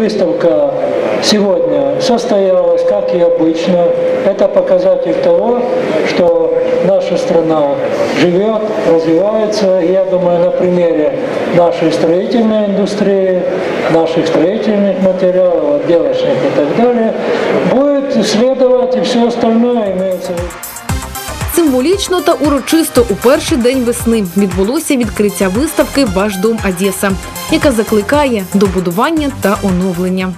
выставка сегодня состоялась, как и обычно. Это показатель того, что наша страна живет, развивается. Я думаю, на примере нашей строительной индустрии, наших строительных материалов, отделочных и так далее, будет следовать и все остальное имеется в виду. Символічно та урочисто у перший день весни відбулося відкриття виставки Ваш дом Одеса, яка закликає до будування та оновлення.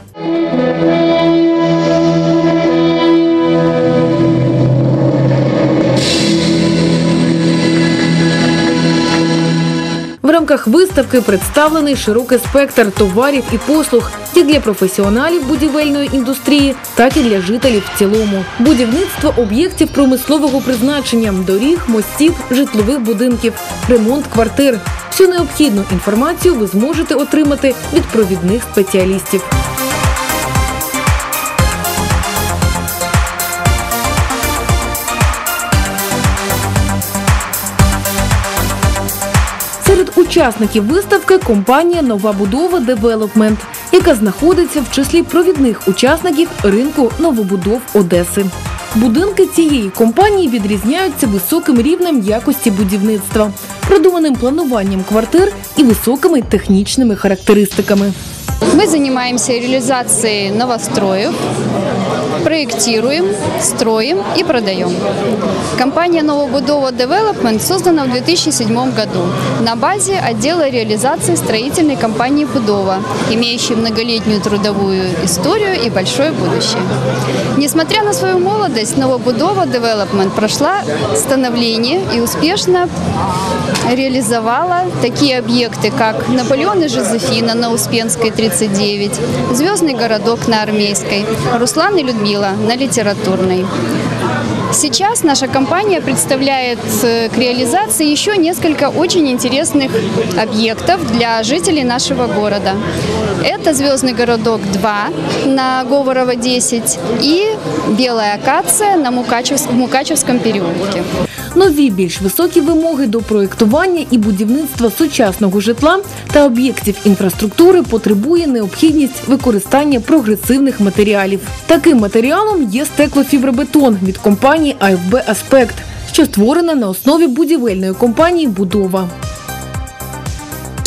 Рамках виставки представлений широкий спектр товарів і послуг як для професіоналів будівельної індустрії, так і для жителів в цілому. Будівництво об'єктів промислового призначення, доріг, мостів, житлових будинків, ремонт квартир. Всю необхідну інформацію ви зможете отримати від провідних спеціалістів. Учасників виставки компанія Нова будова Девелопмент, яка знаходиться в числі провідних учасників ринку новобудов Одеси. Будинки цієї компанії відрізняються високим рівнем якості будівництва, продуманим плануванням квартир і високими технічними характеристиками. Мы занимаемся реализацией новостроев, проектируем, строим и продаем. Компания «Новобудова Development» создана в 2007 году на базе отдела реализации строительной компании «Будова», имеющей многолетнюю трудовую историю и большое будущее. Несмотря на свою молодость, «Новобудова Development» прошла становление и успешно реализовала такие объекты, как Наполеон и Жозефина на Успенской, 39, Звездный городок на Армейской, Руслан и Людмила на Литературной. Сейчас наша компания представляет э, к реализации еще несколько очень интересных объектов для жителей нашего города. Это Звездный городок 2 на Говорова 10 и Белая акация на Мукачевск- Мукачевском переулке. Нові більш високі вимоги до проєктування і будівництва сучасного житла та об'єктів інфраструктури потребує необхідність використання прогресивних матеріалів. Таким матеріалом є стеклофібробетон від компанії АФБ Аспект, що створена на основі будівельної компанії Будова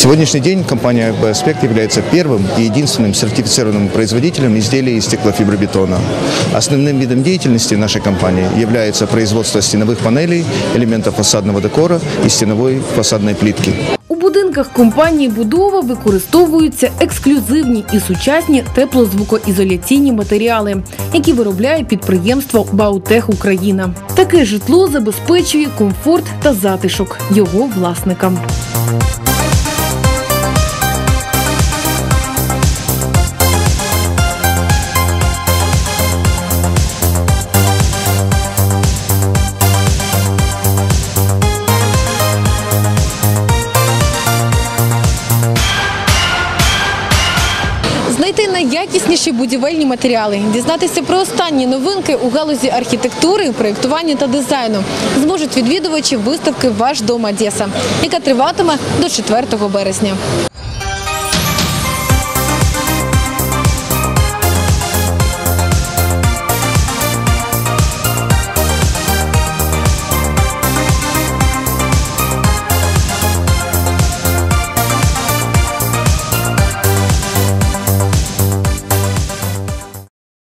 Сегодняшний день компания «АФБ Аспект» является первым и единственным сертифицированным производителем изделий из стеклофибробетона. Основным видом деятельности нашей компании является производство стеновых панелей, элементов фасадного декора и стеновой фасадной плитки. У будинках компанії Будова використовуються ексклюзивні і сучасні теплозвукоізоляційні матеріали, які виробляє підприємство Баутех Україна. Таке житло забезпечує комфорт та затишок його власникам. Найякісніші будівельні матеріали, дізнатися про останні новинки у галузі архітектури, проєктування та дизайну зможуть відвідувачі виставки Ваш дом Одеса, яка триватиме до 4 березня.